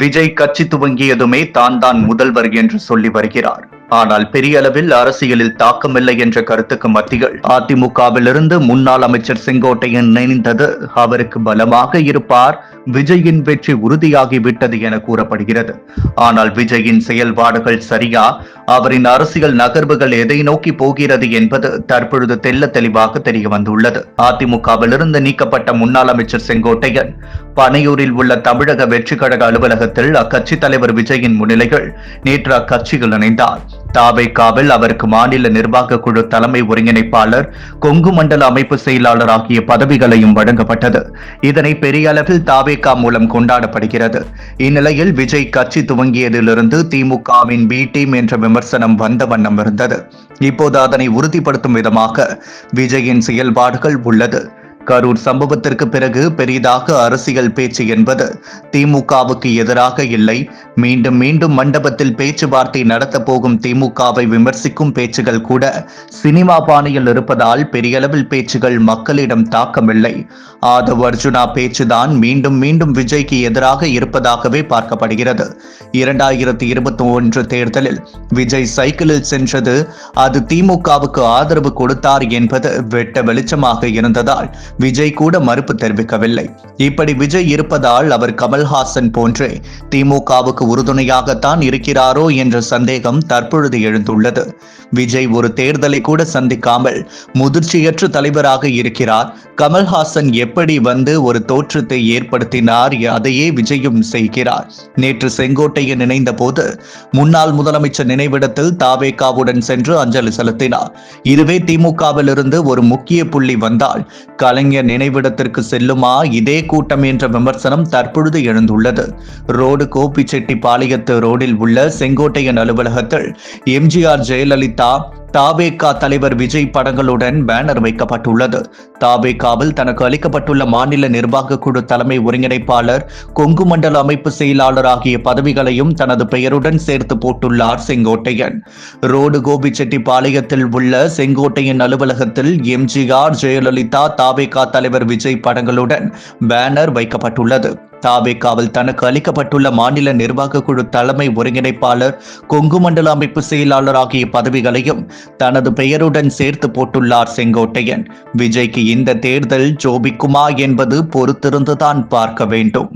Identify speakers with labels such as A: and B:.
A: விஜய் கட்சி துவங்கியதுமே தான் தான் முதல்வர் என்று சொல்லி வருகிறார் ஆனால் பெரிய அளவில் அரசியலில் தாக்கமில்லை என்ற கருத்துக்கு மத்தியில் அதிமுகவிலிருந்து முன்னாள் அமைச்சர் செங்கோட்டையன் நினைந்தது அவருக்கு பலமாக இருப்பார் விஜயின் வெற்றி உறுதியாகிவிட்டது என கூறப்படுகிறது ஆனால் விஜயின் செயல்பாடுகள் சரியா அவரின் அரசியல் நகர்வுகள் எதை நோக்கி போகிறது என்பது தற்பொழுது தெல்ல தெளிவாக தெரிய வந்துள்ளது அதிமுகவிலிருந்து நீக்கப்பட்ட முன்னாள் அமைச்சர் செங்கோட்டையன் பனையூரில் உள்ள தமிழக வெற்றி கழக அலுவலகத்தில் அக்கட்சி தலைவர் விஜயின் முன்னிலையில் நேற்று அக்கட்சிகள் இணைந்தார் தாவைக்காவில் அவருக்கு மாநில நிர்வாக குழு தலைமை ஒருங்கிணைப்பாளர் கொங்கு மண்டல அமைப்பு செயலாளர் ஆகிய பதவிகளையும் வழங்கப்பட்டது இதனை பெரிய அளவில் தாவேக்கா மூலம் கொண்டாடப்படுகிறது இந்நிலையில் விஜய் கட்சி துவங்கியதிலிருந்து திமுகவின் பி டீம் என்ற விமர்சனம் வந்த வண்ணம் இருந்தது இப்போது அதனை உறுதிப்படுத்தும் விதமாக விஜயின் செயல்பாடுகள் உள்ளது கரூர் சம்பவத்திற்கு பிறகு பெரிதாக அரசியல் பேச்சு என்பது திமுகவுக்கு எதிராக இல்லை மீண்டும் மீண்டும் மண்டபத்தில் பேச்சுவார்த்தை நடத்த போகும் திமுகவை விமர்சிக்கும் பேச்சுகள் கூட சினிமா பாணியில் இருப்பதால் பெரியளவில் பேச்சுகள் மக்களிடம் தாக்கமில்லை ஆதவ் அர்ஜுனா பேச்சுதான் மீண்டும் மீண்டும் விஜய்க்கு எதிராக இருப்பதாகவே பார்க்கப்படுகிறது இரண்டாயிரத்தி இருபத்தி ஒன்று தேர்தலில் விஜய் சைக்கிளில் சென்றது அது திமுகவுக்கு ஆதரவு கொடுத்தார் என்பது வெட்ட வெளிச்சமாக இருந்ததால் விஜய் கூட மறுப்பு தெரிவிக்கவில்லை இப்படி விஜய் இருப்பதால் அவர் கமல்ஹாசன் போன்றே திமுகவுக்கு உறுதுணையாகத்தான் இருக்கிறாரோ என்ற சந்தேகம் தற்பொழுது எழுந்துள்ளது விஜய் ஒரு தேர்தலை கூட சந்திக்காமல் முதிர்ச்சியற்ற தலைவராக இருக்கிறார் கமல்ஹாசன் எப்படி வந்து ஒரு தோற்றத்தை ஏற்படுத்தினார் அதையே விஜயும் செய்கிறார் நேற்று செங்கோட்டையன் இணைந்த போது முன்னாள் முதலமைச்சர் நினைவிடத்தில் தாவேகாவுடன் சென்று அஞ்சலி செலுத்தினார் இதுவே திமுகவிலிருந்து ஒரு முக்கிய புள்ளி வந்தால் கலைஞர் கலைஞர் நினைவிடத்திற்கு செல்லுமா இதே கூட்டம் என்ற விமர்சனம் தற்பொழுது எழுந்துள்ளது ரோடு கோபிச்செட்டி பாளையத்து ரோடில் உள்ள செங்கோட்டையன் அலுவலகத்தில் எம்ஜிஆர் ஜெயலலிதா தாபேகா தலைவர் விஜய் படங்களுடன் பேனர் வைக்கப்பட்டுள்ளது தாபேகாவில் தனக்கு அளிக்கப்பட்டுள்ள மாநில நிர்வாக குழு தலைமை ஒருங்கிணைப்பாளர் கொங்கு மண்டல அமைப்பு செயலாளர் ஆகிய பதவிகளையும் தனது பெயருடன் சேர்த்து போட்டுள்ளார் செங்கோட்டையன் ரோடு பாளையத்தில் உள்ள செங்கோட்டையன் அலுவலகத்தில் எம்ஜிஆர் ஜெயலலிதா தாபேகா தலைவர் விஜய் படங்களுடன் பேனர் வைக்கப்பட்டுள்ளது தாவேகாவில் தனக்கு அளிக்கப்பட்டுள்ள மாநில நிர்வாக குழு தலைமை ஒருங்கிணைப்பாளர் கொங்கு மண்டல அமைப்பு செயலாளர் ஆகிய பதவிகளையும் தனது பெயருடன் சேர்த்து போட்டுள்ளார் செங்கோட்டையன் விஜய்க்கு இந்த தேர்தல் ஜோபிக்குமா என்பது பொறுத்திருந்துதான் பார்க்க வேண்டும்